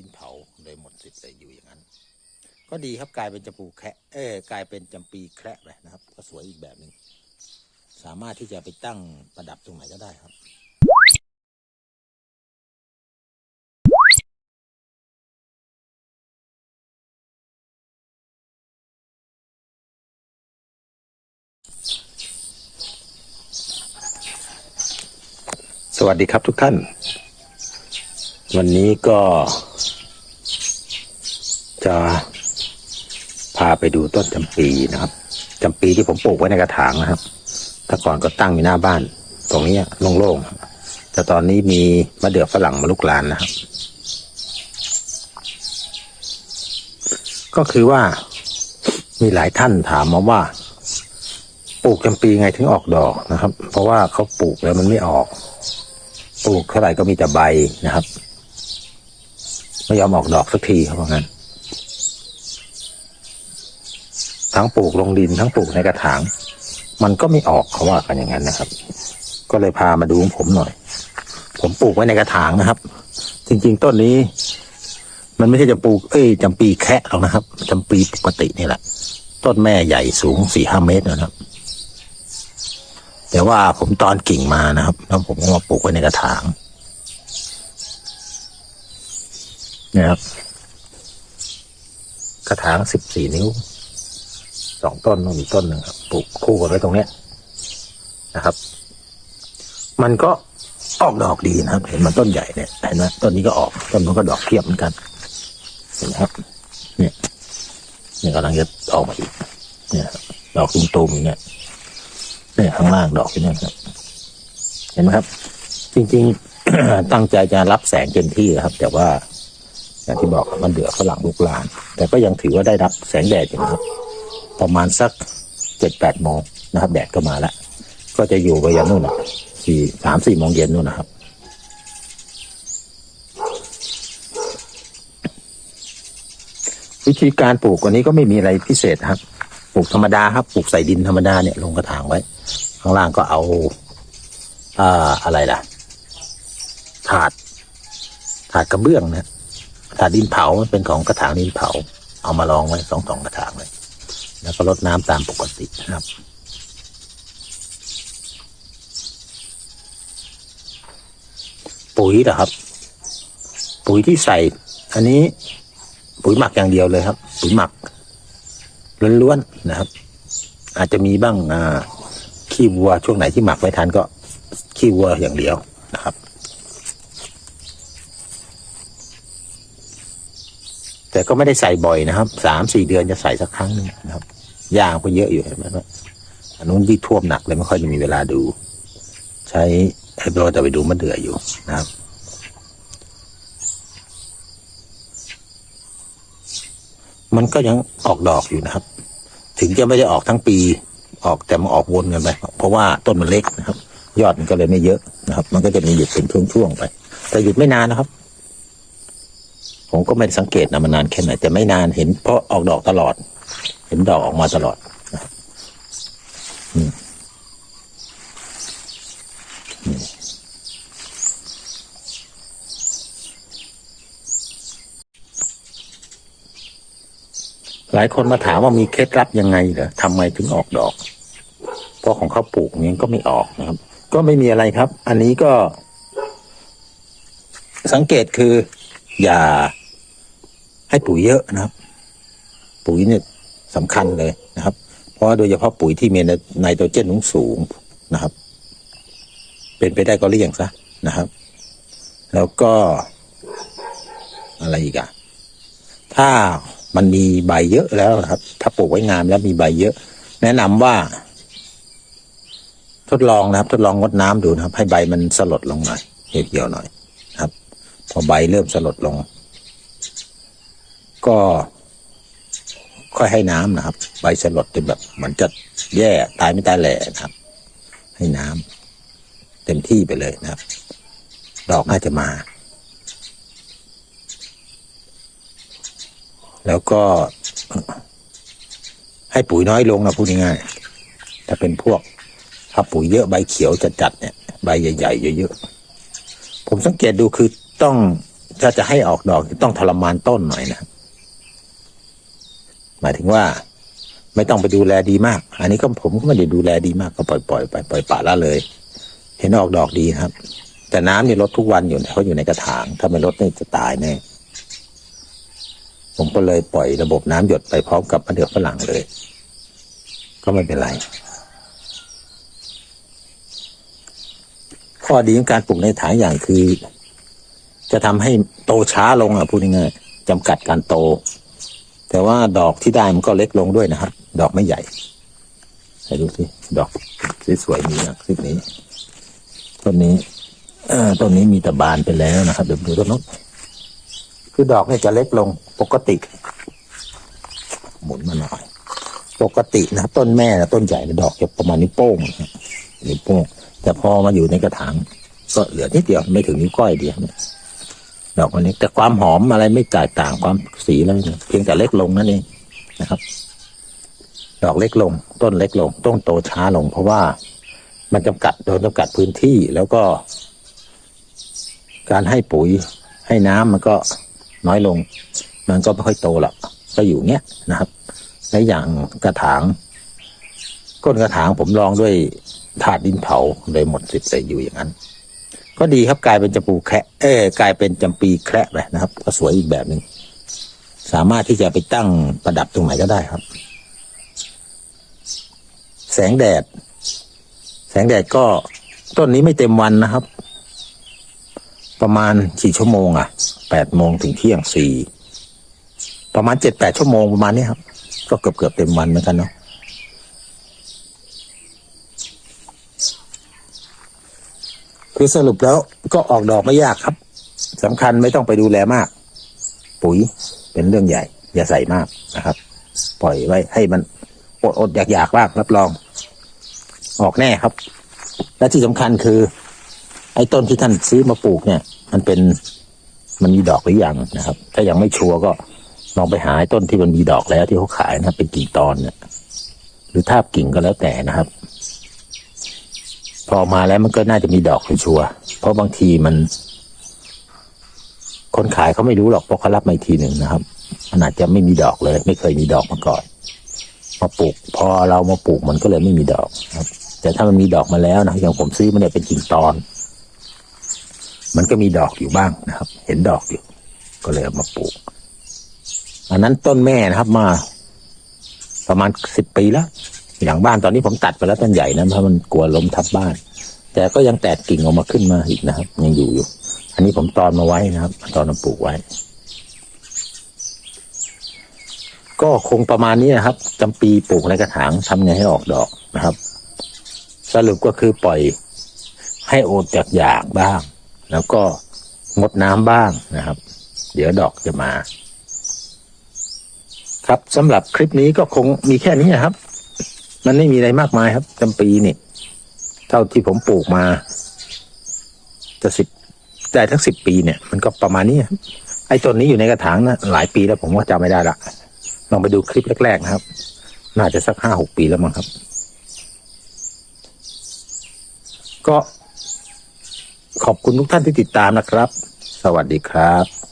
ดินเผาเลยหมดสิทธิ์เลยอยู่อย่างนั้น ก็ดีครับกลายเป็นจำปูแคะเอ้กลายเป็นจำปีแคระไปนะครับ ก็สวยอีกแบบหนึ่งสามารถที่จะไปตั้งประดับตรงไหนก็ได้ครับสวัสดีครับทุกท่าน วันนี้ก็ จะพาไปดูต้นจำปีนะครับจำปีที่ผมปลูกไว้ในกระถางนะครับถ้าก่อนก็ตั้งอยู่หน้าบ้าน ตรงนี้โล่งๆแต่ตอนนี้มีมะเดื่อฝรั่งมาลุกลานนะครับ ก็คือว่ามีหลายท่านถามมาว่า ปลูกจำปีไงถึงออกดอกนะครับ เพราะว่าเขาปลูกแล้วมันไม่ออกปลูกเท่าไหร่ก็มีแต่ใบนะครับ ไม่ยอมออกดอกสักทีเขาบอกงั้น ทั้งปลูกลงดินทั้งปลูกในกระถาง มันก็ไม่ออกเขาว่ากันอย่างนั้นนะครับ ก็เลยพามาดูของผมหน่อย ผมปลูกไว้ในกระถางนะครับ จริง ๆ ต้นนี้ มันไม่ใช่จำปูเอ้ยจำปีแคะหรอกนะครับจำปีปกตินี่แหละ ต้นแม่ใหญ่สูงสี่ห้าเมตรนะครับ แต่ว่าผมตอนกิ่งมานะครับ แล้วผมก็มาปลูกไว้ในกระถางเนี่ยครับกระถางสิบสี่นิ้วสองต้นนู่นอีกต้นหนึ่งครับปลูกคู่กันไว้ตรงเนี้ยนะครับ มันก็ออกดอกดีนะครับ เห็นมันต้นใหญ่เนี่ยเห็นไหมต้นนี้ก็ออกต้นนู้นก็ดอกเทียบเหมือนกันเห็นไหมครับ เนี่ยเนี่ยกำลังจะออกมาอีกเนี่ยดอกตุ่มๆอย่างเนี่ยเนี่ยข้างล่างดอกอยู่เนี่ยครับ เห็นไหมครับ จริง ๆ ตั้งใจจะรับแสงเต็มที่ครับ แต่ว่า อย่างที่บอกมันเดือฝรั่งลูกลาน แต่ก็ยังถือว่าได้รับแสงแดดอยู่นะครับ ประมาณสักเจ็ดแปดโมงนะครับ แดดก็มาแล้ว ก็จะอยู่ไปยันนู่นอะสี่สามสี่โมงเย็นนู่นนะครับวิธีการปลูกวันนี้ก็ไม่มีอะไรพิเศษครับ ปลูกธรรมดาครับ ปลูกใส่ดินธรรมดาเนี่ยลงกระถางไว้ ข้างล่างก็เอาอ่าอะไรล่ะ ถาด ถาดกระเบื้องนะ ถาดดินเผามันเป็นของกระถางดินเผา เอามาลองไว้สองสองกระถางเลย แล้วก็รดน้ำตามปกตินะครับ ปุ๋ยเหรอครับ ปุ๋ยที่ใส่ อันนี้ปุ๋ยหมักอย่างเดียวเลยครับ ปุ๋ยหมักล้วนๆนะครับ อาจจะมีบ้างอ่าขี้วัวช่วงไหนที่หมักไม่ทันก็ขี้วัวอย่างเดียวนะครับ แต่ก็ไม่ได้ใส่บ่อยนะครับสามสี่เดือนจะใส่สักครั้งหนึงนะครับยางก็เยอะอยู่เห็นไหมว่าอันนู้นที่ท่วมหนักเลยไม่ค่อยจะมีเวลาดู ใช้ไฮโดรจะไปดูมะเดื่ออยู่นะครับมันก็ยังออกดอกอยู่นะครับ ถึงจะไม่ได้ออกทั้งปี ออกแต่มันออกวนกันไป เพราะว่าต้นมันเล็กนะครับ ยอดมันก็เลยไม่เยอะนะครับ มันก็จะมีหยุดเป็นช่วงๆไป แต่หยุดไม่นานนะครับ ผมก็ไม่ได้สังเกตนะมันนานแค่ไหนแต่ไม่นานเห็นเพราะออกดอกตลอด เห็นดอกออกมาตลอดหลายคนมาถามว่ามีเคล็ดลับยังไงเหรอทำไมถึงออกดอก เพราะของเขาปลูกนี้ก็ไม่ออกนะครับ ก็ไม่มีอะไรครับ อันนี้ก็ สังเกตคือ อย่า ให้ปุ๋ยเยอะนะครับ ปุ๋ยเนี่ยสำคัญเลยนะครับ เพราะว่าโดยเฉพาะปุ๋ยที่มีไนโตรเจนสูงนะครับ เป็นไปได้ก็เลี่ยงซะนะครับ แล้วก็อะไรอีกอะถ้ามันมีใบเยอะแล้วนะครับ ถ้าปลูกไว้งามแล้วมีใบเยอะ แนะนำว่า ทดลองนะครับ ทดลองงดน้ำดูนะครับ ให้ใบมันสลดลงหน่อยเหี่ยวๆหน่อยนะครับ พอใบเริ่มสลดลง ก็ค่อยให้น้ำนะครับ ใบสลดจนแบบเหมือนจะแย่ตายไม่ตายแหล่นะครับ ให้น้ำเต็มที่ไปเลยนะครับ ดอกน่าจะมา แล้วก็ให้ปุ๋ยน้อยลงนะพูดง่ายๆถ้าเป็นพวกถ้าปุ๋ยเยอะใบเขียวจัดๆเนี่ย ใบใหญ่ๆเยอะๆผมสังเกตดูคือต้องถ้าจะให้ออกดอกต้องทรมานต้นหน่อยนะครับ หมายถึงว่า ไม่ต้องไปดูแลดีมาก อันนี้ก็ผมก็ไม่ได้ดูแลดีมากก็ปล่อยปล่อยไปปล่อยปละละเลย เห็นออกดอกดีครับ แต่น้ำนี่ลดทุกวันอยู่เขาอยู่ในกระถาง ถ้าไม่ลดนี่จะตายแน่ผมก็เลยปล่อยระบบน้ำหยดไปพร้อมกับมะเดื่อฝรั่งเลย ก็ไม่เป็นไร ข้อดีของการปลูกในถางอย่างคือ จะทำให้โตช้าลงอะพูดง่ายๆจำกัดการโต แต่ว่าดอกที่ได้มันก็เล็กลงด้วยนะครับดอกไม่ใหญ่ให้ดูสิดอกสวยๆมีนะคลิปนี้ต้นนี้ต้นนี้มีแต่บานไปแล้วนะครับเดี๋ยวดูต้นนู้นคือดอกเนี่ยจะเล็กลงปกติ หมุนมาหน่อย ปกตินะต้นแม่นะต้นใหญ่นะดอกจะประมาณนิ้วโป้งนิ้วโป้ง แต่พอมาอยู่ในกระถางก็เหลือนิดเดียวไม่ถึงนิ้วก้อยเดียวนี่ย ดอกมันเล็กแต่ความหอมอะไรไม่แตกต่างความสีแล้วเนี่ยเพียงแต่เล็กลงนั่นเองนะครับ ดอกเล็กลง ต้นเล็กลง ต้นโตช้าลง เพราะว่ามันจำกัดโดนจำกัดพื้นที่แล้วก็ การให้ปุ๋ยให้น้ำมันก็น้อยลง มันก็ไม่ค่อยโตหรอกก็อยู่เงี้ยนะครับในอย่างกระถางก้นกระถางผมลองด้วยถาดดินเผาเลยหมดสิทธิ์เลยอยู่อย่างนั้น ก็ดีครับกลายเป็นจำปูแคระเอ้กลายเป็นจำปีแคระไปนะครับ ก็สวยอีกแบบหนึ่งสามารถที่จะไปตั้งประดับตรงไหนก็ได้ครับ แสงแดด แสงแดดก็ต้นนี้ไม่เต็มวันนะครับ ประมาณกี่ชั่วโมงอะแปดโมงถึงเที่ยงสี่ประมาณเจ็ดแปดชั่วโมงประมาณนี้ครับ ก็เกือบเกือบเต็มวันเหมือนกันเนาะ คือสรุปแล้วก็ออกดอกไม่ยากครับสำคัญไม่ต้องไปดูแลมาก ปุ๋ยเป็นเรื่องใหญ่ อย่าใส่มากนะครับ ปล่อยไว้ให้มันอดอดอยากอยากบ้างรับรอง ออกแน่ครับ และที่สำคัญคือ ไอ้ต้นที่ท่านซื้อมาปลูกเนี่ย มันเป็นมันมีดอกหรือยังนะครับ ถ้ายังไม่ชัวร์ก็ลองไปหาไอ้ต้นที่มันมีดอกแล้วที่เขาขายนะครับ เป็นกิ่งตอนเนี่ยหรือทาบกิ่งก็แล้วแต่นะครับ พอมาแล้วมันก็น่าจะมีดอกชัวร์เพราะบางทีมัน คนขายเขาไม่รู้หรอกเพราะเขารับมาอีกทีหนึ่งนะครับมันอาจจะไม่มีดอกเลย ไม่เคยมีดอกมาก่อน มาปลูก พอเรามาปลูกมันก็เลยไม่มีดอกครับ แต่ถ้ามันมีดอกมาแล้วนะอย่างผมซื้อมันเนี่ยเป็นกิ่งตอน มันก็มีดอกอยู่บ้างนะครับ เห็นดอกอยู่ ก็เลยเอามาปลูก อันนั้นต้นแม่นะครับมา ประมาณสิบปีแล้ว อย่างบ้านตอนนี้ผมตัดไปแล้วต้นใหญ่นะเพราะมันกลัวล้มทับบ้าน แต่ก็ยังแตกกิ่งออกมาขึ้นมาอีกนะครับ ยังอยู่อยู่ อันนี้ผมตอนมาไว้นะครับ ตอนมาปลูกไว้ ก็คงประมาณนี้นะครับจำปีปลูกในกระถางทำไงให้ออกดอกนะครับ สรุปก็คือปล่อยให้โอดจากอยากบ้าง แล้วก็งดน้ำบ้างนะครับ เดี๋ยวดอกจะมา ครับสำหรับคลิปนี้ก็คงมีแค่นี้นะครับ มันไม่มีอะไรมากมายครับจำปีนี่ เท่าที่ผมปลูกมา จะสิบได้ทั้งสิบปีเนี่ย มันก็ประมาณนี้ครับไอ้ต้นนี้อยู่ในกระถางนะหลายปีแล้วผมว่าจำไม่ได้ละลองไปดูคลิปแรกๆนะครับ น่าจะสักห้าหกปีแล้วมั้งครับ ก็ขอบคุณทุกท่านที่ติดตามนะครับ สวัสดีครับ